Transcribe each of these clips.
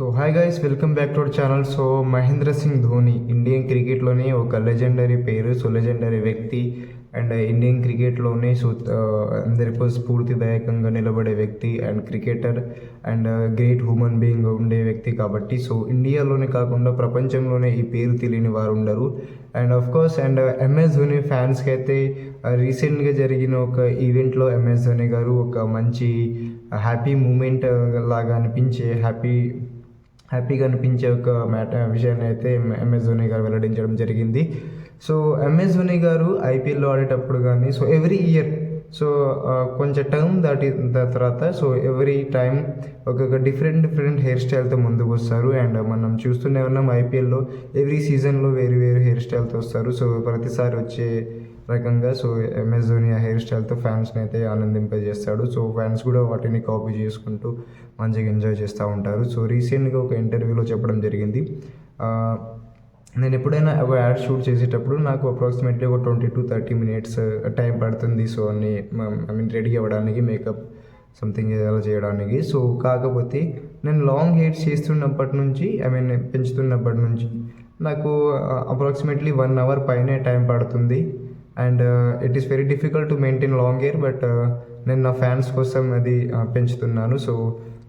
So hi guys welcome back to our channel so Mahendra Singh Dhoni Indian క్రికెట్లోనే ఒక legendary పేరు so legendary వ్యక్తి and Indian క్రికెట్లోనే so అందరికీ స్ఫూర్తిదాయకంగా నిలబడే వ్యక్తి and cricketer and great human being ఉండే వ్యక్తి కాబట్టి సో ఇండియాలోనే కాకుండా ప్రపంచంలోనే ఈ పేరు తెలియని వారు ఉండరు. And of course and MS Dhoni ఫ్యాన్స్కి అయితే uh, రీసెంట్గా జరిగిన ఒక ఈవెంట్లో ఎంఎస్ ధోని గారు ఒక మంచి uh, హ్యాపీ మూమెంట్ uh, లాగా అనిపించే హ్యాపీ హ్యాపీగా అనిపించే ఒక మ్యాట విషయాన్ని అయితే ఎంఎస్ ధోని గారు వెల్లడించడం జరిగింది. సో ఎంఎస్ ధోని గారు ఐపీఎల్లో ఆడేటప్పుడు కానీ సో ఎవ్రీ ఇయర్ సో కొంచెం టర్మ్ దాటి దాని తర్వాత సో ఎవ్రీ టైం ఒక్కొక్క డిఫరెంట్ డిఫరెంట్ హెయిర్ స్టైల్తో ముందుకు వస్తారు. అండ్ మనం చూస్తూనే ఉన్నాం ఐపీఎల్లో ఎవ్రీ సీజన్లో వేరు వేరు హెయిర్ స్టైల్తో వస్తారు. సో ప్రతిసారి వచ్చే రకంగా సో ఎంఎస్ ధోని ఆ హెయిర్ స్టైల్తో ఫ్యాన్స్ని అయితే ఆనందింపజేస్తాడు. సో ఫ్యాన్స్ కూడా వాటిని కాపీ చేసుకుంటూ మంచిగా ఎంజాయ్ చేస్తూ ఉంటారు. సో రీసెంట్గా ఒక ఇంటర్వ్యూలో చెప్పడం జరిగింది. నేను ఎప్పుడైనా ఒక యాడ్ షూట్ చేసేటప్పుడు నాకు అప్రాక్సిమేట్లీ ఒక twenty to thirty minutes time పడుతుంది. సో అన్ని ఐ మీన్ రెడీ అవ్వడానికి మేకప్ సంథింగ్ అలా చేయడానికి. సో కాకపోతే నేను లాంగ్ హెయిర్స్ చేస్తున్నప్పటి నుంచి ఐ మీన్ పెంచుతున్నప్పటి నుంచి నాకు అప్రాక్సిమేట్లీ వన్ అవర్ పైనే టైం పడుతుంది. And it is very difficult to maintain long hair but నేను నా ఫ్యాన్స్ కోసం అది పెంచుతున్నాను. సో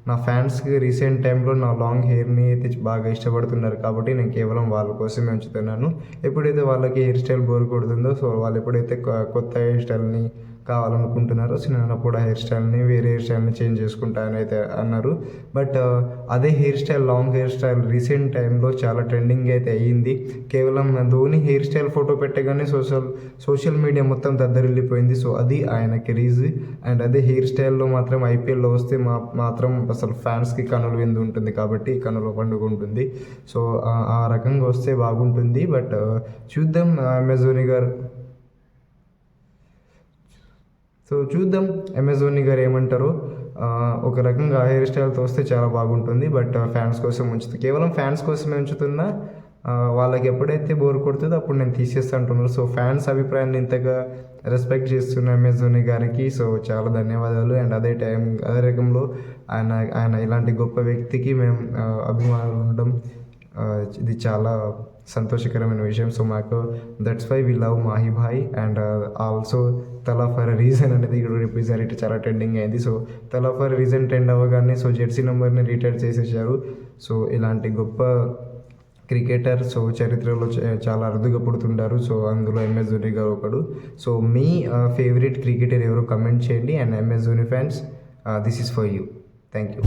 నా ఫ్యాన్స్కి రీసెంట్ టైంలో నా లాంగ్ హెయిర్ని అయితే బాగా ఇష్టపడుతున్నారు కాబట్టి నేను కేవలం వాళ్ళ కోసమే ఉంచుతున్నాను. ఎప్పుడైతే వాళ్ళకి హెయిర్ స్టైల్ బోర్ కొడుతుందో సో వాళ్ళు ఎప్పుడైతే కొత్త హెయిర్ స్టైల్ని కావాలనుకుంటున్నారో సో నేను హెయిర్ స్టైల్ని వేరే హెయిర్ స్టైల్ని చేంజ్ చేసుకుంటానని అయితే అన్నారు. బట్ uh, అదే hair style long hair style recent టైంలో చాలా ట్రెండింగ్ అయితే అయ్యింది. కేవలం ధోని హెయిర్ స్టైల్ ఫోటో పెట్టగానే సోషల్ సోషల్ మీడియా మొత్తం దద్దరిల్లిపోయింది. సో అది ఆయన కెరీజ్ అండ్ అదే హెయిర్ స్టైల్లో మాత్రం ఐపీఎల్లో వస్తే మా మాత్రం అసలు ఫ్యాన్స్కి కనులు విందు ఉంటుంది కాబట్టి కనుల పండుగ ఉంటుంది. సో ఆ- రకంగా వస్తే బాగుంటుంది. బట్ uh, చూద్దాం మెజోని గారు సో చూద్దాం. అమెజోన్ని గారు ఏమంటారో ఒక రకంగా హెయిర్ స్టైల్తో వస్తే చాలా బాగుంటుంది. బట్ ఫ్యాన్స్ కోసం ఉంచుతుంది కేవలం ఫ్యాన్స్ కోసమే ఉంచుతున్నా వాళ్ళకి ఎప్పుడైతే బోర్ కొడుతుందో అప్పుడు నేను తీసేస్తా అంటున్నారు. సో ఫ్యాన్స్ అభిప్రాయాన్ని ఇంతగా రెస్పెక్ట్ చేస్తున్న ఎంఎస్ గారికి సో చాలా ధన్యవాదాలు. అండ్ అదే టైం అదే రకంలో ఆయన ఆయన ఇలాంటి గొప్ప వ్యక్తికి మేము అభిమానులు ఉండడం ఇది చాలా సంతోషకరమైన విషయం. సో మాకు that's why we love Mahi Bhai and also Thala for reason అనేది ఇక్కడ రిప్రజెంట్ చాలా ట్రెండింగ్ అయింది. So Thala for reason trend అవ్వగానే సో జెర్సీ నెంబర్ని రిటైర్ చేసేసారు సో ఇలాంటి గొప్ప క్రికెటర్ సో చరిత్రలో చాలా అరుదుగా పుడుతుంటారు. సో అందులో ఎంఎస్ ధోని గారు ఒకడు. సో మీ ఫేవరెట్ క్రికెటర్ ఎవరో? కమెంట్ చేయండి. And MS Dhoni fans this is for you thank you